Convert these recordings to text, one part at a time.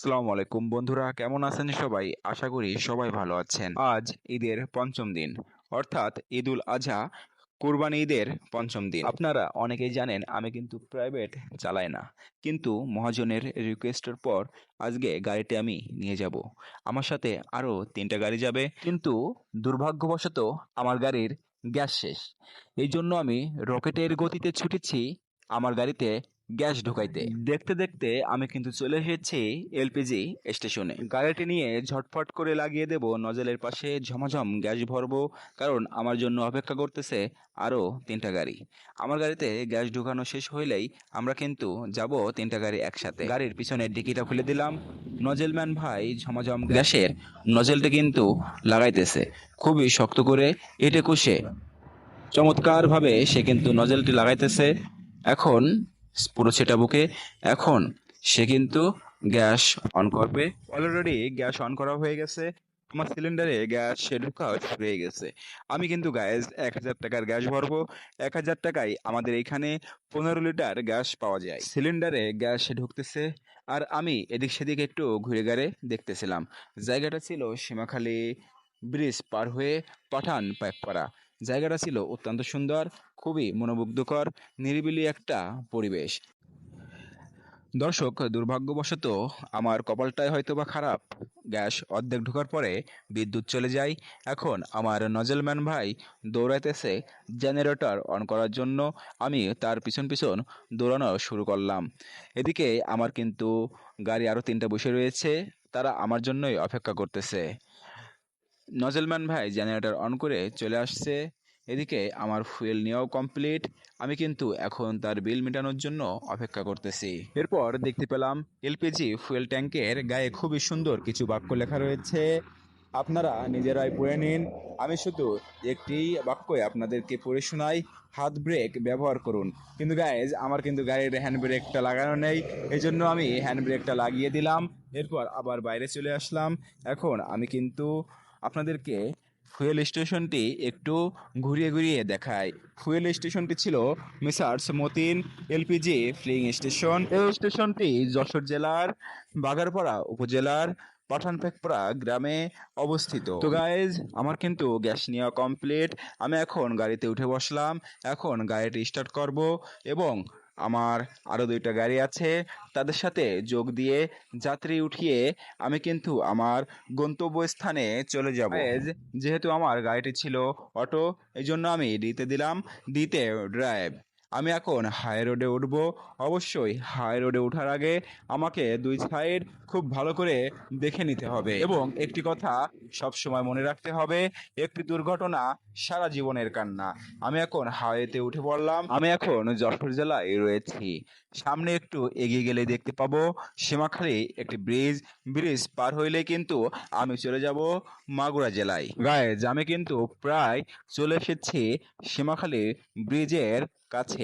আসসালামু আলাইকুম বন্ধুরা, কেমন আছেন সবাই? আশা করি সবাই ভালো আছেন। আজ ঈদের পঞ্চম দিন, অর্থাৎ ঈদুল আজহা, কুরবানি ঈদের পঞ্চম দিন। আপনারা অনেকেই জানেন, আমি কিন্তু প্রাইভেট চালাই না। কিন্তু মহাজনের রিকোয়েস্টের পর আজকে গাড়িটি আমি নিয়ে যাব। আমার সাথে আরও তিনটা গাড়ি যাবে। কিন্তু দুর্ভাগ্যবশত আমার গাড়ির গ্যাস শেষ। এই জন্য আমি রকেটের গতিতে ছুটেছি। আমার গাড়িতে গ্যাস ঢোকাইতে। দেখতে দেখতে আমি কিন্তু চলে এসেছি এলপিজি স্টেশনে। গাড়িটি নিয়ে ঝটফট করে লাগিয়ে দেব নজলের পাশে ঝমাঝম গ্যাস ভরবো কারণ আমার জন্য অপেক্ষা করতেছে আরও তিনটা গাড়ি। আমার গাড়িতে গ্যাস ঢোকানো শেষ হইলেই আমরা কিন্তু যাব তিনটা গাড়ি একসাথে। গাড়ির পিছনে ডিকিটা খুলে দিলাম। নজেলম্যান ভাই ঝমাঝম গ্যাসের নজেলটা কিন্তু লাগাইতেছে। খুবই শক্ত করে এটে কষে। চমৎকারভাবে সে কিন্তু নজেলটি লাগাইতেছে। এখন পুরো সেটা বুকে। এখন সে কিন্তু গ্যাস অন করবে। অলরেডি গ্যাস অন করা হয়ে গেছে। আমার সিলিন্ডারে গ্যাস সে ঢোকা হয়ে গেছে। আমি কিন্তু গ্যাস এক হাজার টাকার গ্যাস ভরবো। এক হাজার টাকায় আমাদের এখানে পনেরো লিটার গ্যাস পাওয়া যায়। সিলিন্ডারে গ্যাস সে ঢুকতেছে। আর আমি এদিক সেদিক একটু ঘুরে ঘাড়ে দেখতেছিলাম। জায়গাটা ছিল সীমাখালী ব্রিজ পার হয়ে পাঠান পাইকপাড়া। জায়গাটা ছিল অত্যন্ত সুন্দর। খুবই মনোমুগ্ধকর, নিরিবিলি একটা পরিবেশ। দর্শক, দুর্ভাগ্যবশত আমার কপালটাই হয়তো বা খারাপ। গ্যাস অর্ধেক ঢোকার পরে বিদ্যুৎ চলে যায়। এখন আমার নজলম্যান ভাই দৌড়াইতেছে জেনারেটর অন করার জন্য। আমি তার পিছন পিছন দৌড়ানো শুরু করলাম। এদিকে আমার কিন্তু গাড়ি আরও তিনটা বসে রয়েছে। তারা আমার জন্যই অপেক্ষা করতেছে। নজলম্যান ভাই জেনারেটর অন করে চলে আসছে। এদিকে আমার ফুয়েল নেওয়াও কমপ্লিট আমি কিন্তু এখন তার বিল মেটানোর জন্য অপেক্ষা করতেছি। এরপর দেখতে পেলাম এলপিজি ফুয়েল ট্যাঙ্কের গায়ে খুবই সুন্দর কিছু বাক্য লেখা রয়েছে। আপনারা নিজেরাই পড়ে নিন। আমি শুধু একটি বাক্যই আপনাদেরকে পড়ে শোনাই। হাত ব্রেক ব্যবহার করুন। কিন্তু গাইজ আমার কিন্তু গাড়ির হ্যান্ড ব্রেকটা লাগানো নেই। এই জন্য আমি হ্যান্ড ব্রেকটা লাগিয়ে দিলাম। এরপর আবার বাইরে চলে আসলাম। এখন আমি কিন্তু আপনাদেরকে ফুয়েল স্টেশনটি একটু ঘুরিয়ে ঘুরিয়ে দেখায়। ফুয়েল স্টেশনটি ছিল messrs Matin LPG filling station. এই স্টেশনটি যশোর জেলার বাগারপাড়া উপজেলার পাঠানপেকপাড়া গ্রামে অবস্থিত। তো গাইজ আমার কিন্তু গ্যাস নেওয়া কমপ্লিট আমি এখন গাড়িতে উঠে বসলাম। এখন গাড়িটি স্টার্ট করব এবং আমার আরও দুইটা গাড়ি আছে তাদের সাথে যোগ দিয়ে যাত্রী উঠিয়ে আমি কিন্তু আমার গন্তব্যস্থানে চলে যাব। যেহেতু আমার গাড়িটি ছিল অটো এই জন্য আমি দিতে দিলাম দিতে ড্রাইভ আমি এখন হাই রোডে উঠব। অবশ্যই হাই রোডে ওঠার আগে আমাকে দুই সাইড খুব ভালো করে দেখে নিতে হবে এবং একটি কথা সব সময় মনে রাখতে হবে, একটি দুর্ঘটনা সারা জীবনের কান্না। আমি এখন হাইওয়েতে উঠে পড়লাম। আমি এখন যশোর জেলায় রয়েছি। সামনে একটু এগিয়ে গেলে দেখতে পাবো, সীমাখালি একটি ব্রিজ ব্রিজ পার হইলে কিন্তু আমি চলে যাব মাগুরা জেলায়। গায়েজ, আমি কিন্তু প্রায় চলে এসেছি সীমাখালি ব্রিজের কাছে।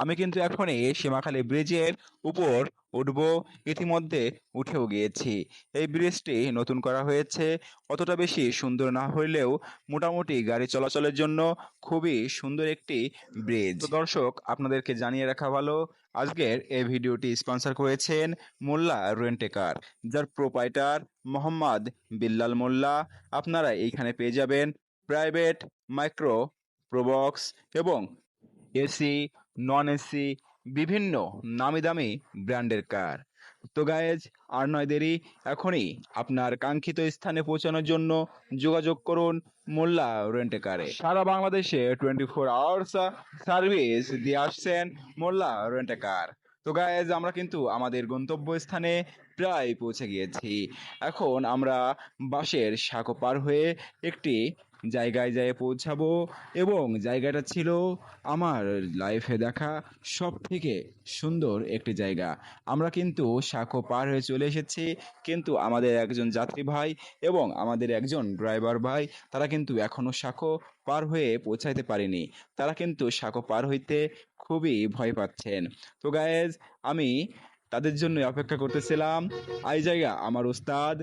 আমি কিন্তু এখনই সীমাখালী ব্রিজের উপর উঠবো, ইতিমধ্যে উঠেও গিয়েছি। এই ব্রিজটি নতুন করা হয়েছে। অতটা বেশি সুন্দর না হইলেও মোটামুটি গাড়ি চলাচলের জন্য খুবই সুন্দর একটি ব্রিজ। দর্শক, আপনাদেরকে জানিয়ে রাখা ভালো, আজকের এই ভিডিওটি স্পন্সর করেছেন মোল্লা রেন্টেকার, যার প্রোপাইটার মোহাম্মদ বিল্লাল মোল্লা। আপনারা এইখানে পেয়ে যাবেন প্রাইভেট মাইক্রো প্রোবক্স এবং এসি নন এসি বিভিন্ন নামি দামি ব্র্যান্ডের কার। তো গায়েজ আর নয় দেরি, এখনই আপনার কাঙ্ক্ষিত স্থানে পৌঁছানোর জন্য যোগাযোগ করুন মোল্লা রেন্টে কারে। সারা বাংলাদেশে টোয়েন্টি ফোর আওয়ার্স সার্ভিস দিয়ে আসছেন মোল্লা রেন্টে কার। তো গায়েজ আমরা কিন্তু আমাদের গন্তব্য স্থানে প্রায় পৌঁছে গিয়েছি। এখন আমরা বাসের সাঁকো পার হয়ে একটি জায়গায় যেয়ে পৌঁছাবো এবং জায়গাটা ছিল আমার লাইফে দেখা সব থেকে সুন্দর একটি জায়গা। আমরা কিন্তু সাঁকো পার হয়ে চলে এসেছি, কিন্তু আমাদের একজন যাত্রী ভাই এবং আমাদের একজন ড্রাইভার ভাই, তারা কিন্তু এখনও সাঁকো পার হয়ে পৌঁছাইতে পারেনি। তারা কিন্তু সাঁকো পার হইতে খুবই ভয় পাচ্ছেন। তো গায়েজ আমি তাদের জন্য অপেক্ষা করতেছিলাম। আই জায়গা আমার উস্তাদ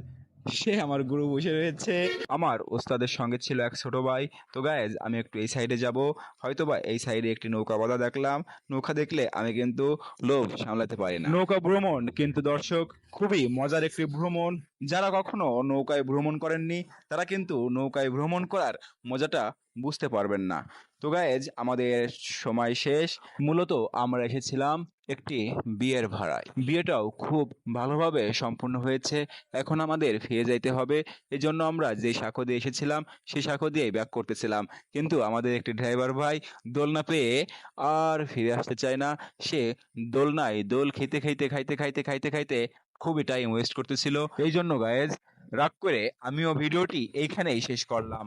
সে আমার গুরু বসে রয়েছে। আমার ওস্তাদের সঙ্গে ছিল এক ছোট ভাই। তো গায়েজ আমি একটু এই সাইডে যাব। হয়তো বা এই সাইডে একটি নৌকা বাঁধা দেখলাম। নৌকা দেখলে আমি কিন্তু লোভ সামলাতে পারি না। নৌকা ভ্রমণ কিন্তু দর্শক, খুবই মজার একটি ভ্রমণ। যারা কখনো নৌকায় ভ্রমণ করেননি, তারা কিন্তু নৌকায় ভ্রমণ করার মজাটা বুঝতে পারবেন না। তো গায়েজ আমাদের সময় শেষ। মূলত আমরা এসেছিলাম একটি বিয়ের ভাড়ায়। বিয়েটাও খুব ভালোভাবে সম্পূর্ণ হয়েছে। এখন আমাদের ফিরে যাইতে হবে। এই জন্য আমরা যে সাঁকো দিয়ে এসেছিলাম সেই সাঁকো দিয়েই ব্যাক করতেছিলাম। কিন্তু আমাদের একটি ড্রাইভার ভাই দোলনা পেয়ে আর ফিরে আসতে চায় না। সে দোলনায় দোল খেতে খাইতে খাইতে খাইতে খাইতে খাইতে খুবই টাইম ওয়েস্ট করতেছিল। এই জন্য গায়েজ রাগ করে আমিও ভিডিওটি এইখানেই শেষ করলাম।